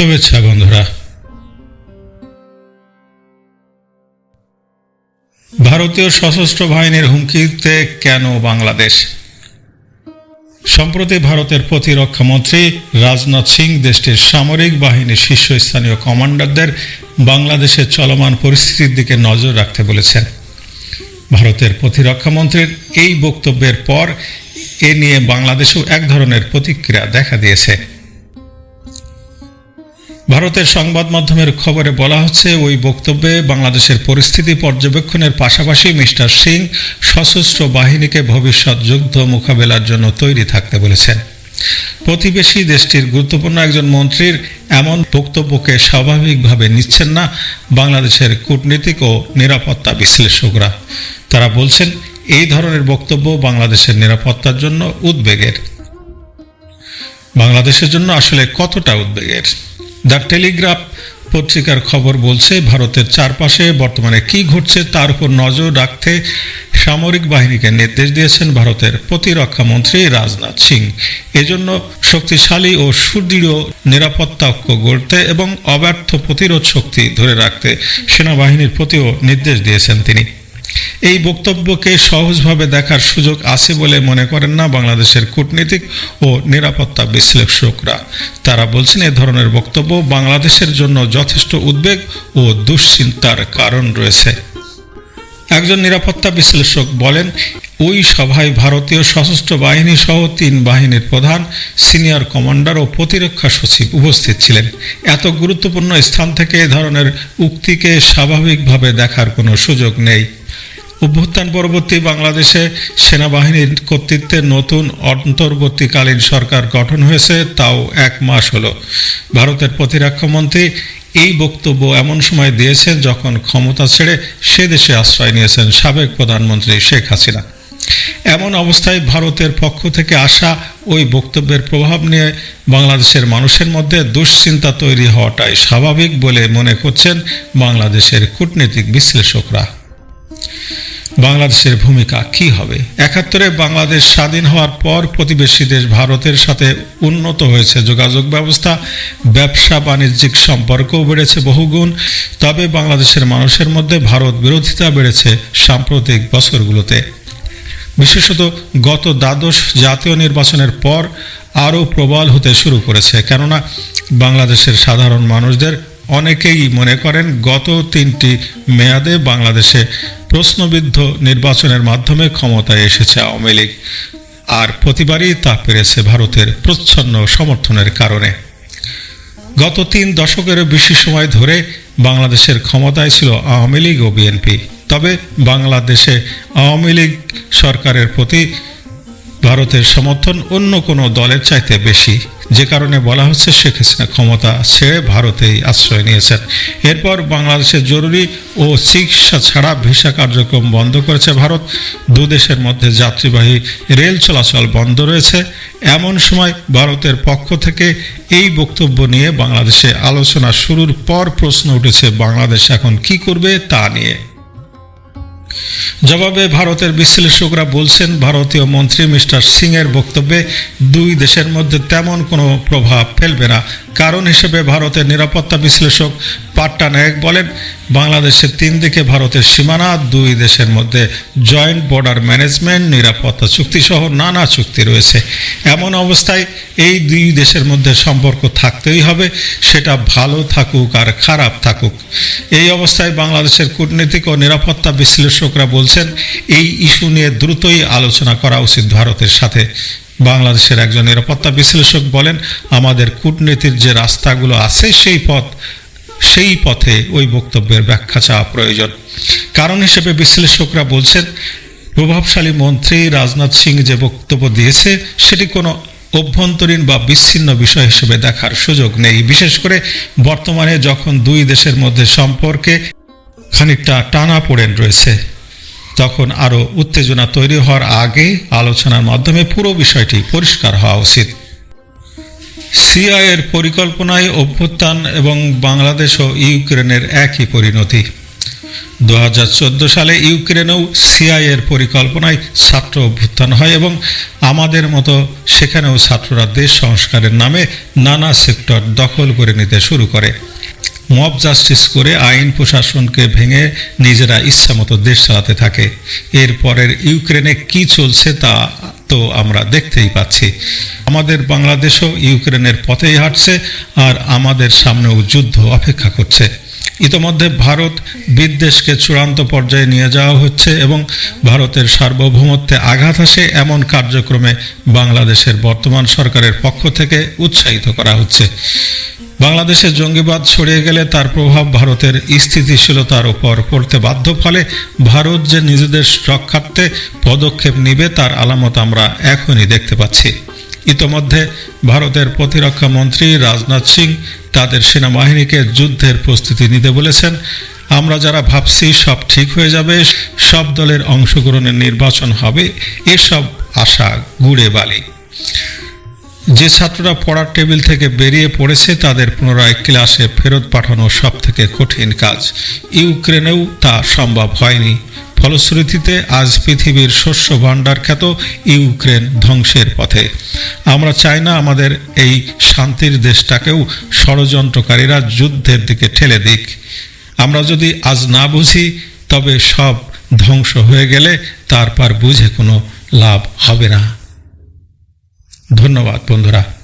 শুভেচ্ছা, বন্ধুরা। ভারতীয় সশস্ত্র বাহিনীর হুমকিতে কেন বাংলাদেশ? সম্প্রতি ভারতের প্রতিরক্ষা মন্ত্রী রাজনাথ সিং দেশটির সামরিক বাহিনীর শীর্ষস্থানীয় কমান্ডারদের বাংলাদেশের চলমান পরিস্থিতির দিকে নজর রাখতে বলেছেন। ভারতের প্রতিরক্ষা মন্ত্রীর এই বক্তব্যের পর এ নিয়ে বাংলাদেশেও এক ধরনের প্রতিক্রিয়া দেখা দিয়েছে। ভারতের সংবাদ মাধ্যমের খবরে বলা হচ্ছে, ওই বক্তব্যে বাংলাদেশের পরিস্থিতি পর্যবেক্ষণের পাশাপাশি মিস্টার সিং সশস্ত্র বাহিনীকে ভবিষ্যৎ যুদ্ধ মোকাবেলার জন্য তৈরি থাকতে বলেছেন। প্রতিবেশী দেশটির গুরুত্বপূর্ণ একজন মন্ত্রীর এমন বক্তব্যকে স্বাভাবিকভাবে নিচ্ছেন না বাংলাদেশের কূটনীতিক ও নিরাপত্তা বিশ্লেষকরা। তারা বলছেন, এই ধরনের বক্তব্য বাংলাদেশের নিরাপত্তার জন্য উদ্বেগের। বাংলাদেশের জন্য আসলে কতটা উদ্বেগের? দ্য টেলিগ্রাফ পত্রিকার খবর বলছে, ভারতের চারপাশে বর্তমানে কি ঘটছে তার উপর নজর রাখতে সামরিক বাহিনীকে নির্দেশ দিয়েছেন ভারতের প্রতিরক্ষা মন্ত্রী রাজনাথ সিং। এজন্য শক্তিশালী ও সুদৃঢ় নিরাপত্তা ঐক্য গড়তে এবং অব্যর্থ প্রতিরোধ শক্তি ধরে রাখতে সেনাবাহিনীর প্রতিও নির্দেশ দিয়েছেন তিনি। এই বক্তব্যকে সহজভাবে দেখার সুযোগ আছে বলে মনে করেন না বাংলাদেশের কূটনীতিক ও নিরাপত্তা বিশ্লেষকরা। তারা বলছেন, এ ধরনের বক্তব্য বাংলাদেশের জন্য যথেষ্ট উদ্বেগ ও দুশ্চিন্তার কারণ রয়েছে। একজন নিরাপত্তা বিশ্লেষক বলেন, ওই সভায় ভারতীয় সশস্ত্র বাহিনী সহ তিন বাহিনীর প্রধান, সিনিয়র কমান্ডার ও প্রতিরক্ষা সচিব উপস্থিত ছিলেন। এত গুরুত্বপূর্ণ স্থান থেকে এ ধরনের উক্তিকে স্বাভাবিকভাবে দেখার কোনো সুযোগ নেই। অভ্যুত্থান পরবর্তী বাংলাদেশে সেনাবাহিনীর কর্তৃত্বে নতুন অন্তর্বর্তীকালীন সরকার গঠন হয়েছে, তাও এক মাস হল। ভারতের প্রতিরক্ষা মন্ত্রী এই বক্তব্য এমন সময় দিয়েছেন যখন ক্ষমতা ছেড়ে সে দেশে আশ্রয় নিয়েছেন সাবেক প্রধানমন্ত্রী শেখ হাসিনা। এমন অবস্থায় ভারতের পক্ষ থেকে আসা ওই বক্তব্যের প্রভাব নিয়ে বাংলাদেশের মানুষের মধ্যে দুশ্চিন্তা তৈরি হওয়াটাই স্বাভাবিক বলে মনে করছেন বাংলাদেশের কূটনীতিক বিশ্লেষকরা। বাংলাদেশের ভূমিকা কি হবে? একাত্তরে বাংলাদেশ স্বাধীন হওয়ার পর প্রতিবেশী দেশ ভারতের সাথে উন্নত হয়েছে। যোগাযোগ ব্যবস্থা, ব্যবসা, বাণিজ্যিক সম্পর্কও বেড়েছে বহুগুণ। তবে বাংলাদেশের মানুষের মধ্যে ভারত বিরোধিতা বেড়েছে সাম্প্রতিক বছরগুলোতে। বিশেষত গত দ্বাদশ জাতীয় নির্বাচনের পর আরও প্রবল হতে শুরু করেছে। কেননা, বাংলাদেশের সাধারণ মানুষদের অনেকেই মনে করেন গত তিনটি মেয়াদে বাংলাদেশে প্রশ্নবিদ্ধ নির্বাচনের মাধ্যমে ক্ষমতায় এসেছে আওয়ামী লীগ। আর প্রতিবারই তা পেরেছে ভারতের প্রচ্ছন্ন সমর্থনের কারণে। গত তিন দশকেরও বেশি সময় ধরে বাংলাদেশের ক্ষমতায় ছিল আওয়ামী লীগ ও বিএনপি। তবে বাংলাদেশে আওয়ামী লীগ সরকারের প্রতি ভারতের সমর্থন অন্য কোনো দলের চাইতে বেশি। যে কারণে বলা হচ্ছে শেখ হাসিনা ক্ষমতা ছেড়ে ভারতেই আশ্রয় নিয়েছেন। এরপর বাংলাদেশে জরুরি ও চিকিৎসা ছাড়া ভিসা কার্যক্রম বন্ধ করেছে ভারত। দু দেশের মধ্যে যাত্রীবাহী রেল চলাচল বন্ধ রয়েছে। এমন সময় ভারতের পক্ষ থেকে এই বক্তব্য নিয়ে বাংলাদেশে আলোচনা শুরুর পর প্রশ্ন উঠেছে, বাংলাদেশ এখন কি করবে তা নিয়ে। জবাবে ভারতের বিশ্লেষকরা বলছেন, ভারতীয় মন্ত্রী মিস্টার সিংয়ের বক্তব্যে দুই দেশের মধ্যে তেমন কোনো প্রভাব ফেলবে না। কারণ হিসেবে ভারতের নিরাপত্তা বিশ্লেষক পাট্টা নায়ক বলেন, বাংলাদেশের তিন দিকে ভারতের সীমানা, দুই দেশের মধ্যে জয়েন্ট বর্ডার ম্যানেজমেন্ট, নিরাপত্তা চুক্তিসহ নানা চুক্তি রয়েছে। এমন অবস্থায় এই দুই দেশের মধ্যে সম্পর্ক থাকতেই হবে, সেটা ভালো থাকুক আর খারাপ থাকুক। এই অবস্থায় বাংলাদেশের কূটনীতিক ও নিরাপত্তা বিশ্লেষকরা বলছেন, এই ইস্যু নিয়ে দ্রুতই আলোচনা করা উচিত ভারতের সাথে। বাংলাদেশের একজন নিরাপত্তা বিশ্লেষক বলেন, আমাদের কূটনীতির যে রাস্তাগুলো আছে সেই পথ, সেই পথে ওই বক্তব্যের ব্যাখ্যা চাওয়া প্রয়োজন। কারণ হিসেবে বিশ্লেষকরা বলছেন, প্রভাবশালী মন্ত্রী রাজনাথ সিং যে বক্তব্য দিয়েছে, সেটি কোনো অভ্যন্তরীণ বা বিচ্ছিন্ন বিষয় হিসেবে দেখার সুযোগ নেই। বিশেষ করে বর্তমানে যখন দুই দেশের মধ্যে সম্পর্কে খানিকটা টানা পড়েন রয়েছে। তখন আরও উত্তেজনা তৈরি হওয়ার আগে আলোচনার মাধ্যমে পুরো বিষয়টি পরিষ্কার হওয়া উচিত। সিআইয়ের পরিকল্পনায় অভ্যুত্থান এবং বাংলাদেশ ও ইউক্রেনের একই পরিণতি। দু হাজার চোদ্দ সালে ইউক্রেনেও সিআইয়ের পরিকল্পনায় ছাত্র অভ্যুত্থান হয় এবং আমাদের মতো সেখানেও ছাত্ররা দেশ সংস্কারের নামে নানা সেক্টর দখল করে নিতে শুরু করে। মব জাস্টিস করে আইন প্রশাসনকে ভেঙে নিজেরা ইচ্ছামতো দেশ চালাতে থাকে। এরপরের ইউক্রেনে কি চলছে তা তো আমরা দেখতেই পাচ্ছি। আমাদের বাংলাদেশও ইউক্রেনের পথেই হাঁটছে আর আমাদের সামনেও যুদ্ধ অপেক্ষা করছে। ইতোমধ্যে ভারত বিদ্বেষকে চূড়ান্ত পর্যায়ে নিয়ে যাওয়া হচ্ছে এবং ভারতের সার্বভৌমত্বে আঘাত আসে এমন কার্যক্রমে বাংলাদেশের বর্তমান সরকারের পক্ষ থেকে উৎসাহিত করা হচ্ছে। বাংলাদেশে জঙ্গিবাদ ছড়িয়ে গেলে তার প্রভাব ভারতের স্থিতিশীলতার উপর পড়তে বাধ্য, ফলে ভারত যে নিজেদের রক্ষার্থে পদক্ষেপ নিবে তার আলামত আমরা এখনই দেখতে পাচ্ছি। ইতোমধ্যে ভারতের প্রতিরক্ষা মন্ত্রী রাজনাথ সিং তাদের সেনাবাহিনীকে যুদ্ধের প্রস্তুতি নিতে বলেছেন। আমরা যারা ভাবছি সব ঠিক হয়ে যাবে, সব দলের অংশগ্রহণের নির্বাচন হবে, এসব আশা গুড়ে বালি। যে ছাত্ররা পড়ার টেবিল থেকে বেরিয়ে পড়েছে, তাদের পুনরায় ক্লাসে ফেরত পাঠানো সব থেকে কঠিন কাজ। ইউক্রেনেও তা সম্ভব হয়নি। ফলশ্রুতিতে, আজ পৃথিবীর শস্য ভাণ্ডার খ্যাত ইউক্রেন ধ্বংসের পথে। আমরা চাই না আমাদের এই শান্তির দেশটাকেও ষড়যন্ত্রকারীরা যুদ্ধের দিকে ঠেলে দিক। আমরা যদি আজ না বুঝি, তবে সব ধ্বংস হয়ে গেলে তারপর বুঝে কোনো লাভ হবে না। ধন্যবাদ বন্ধুরা।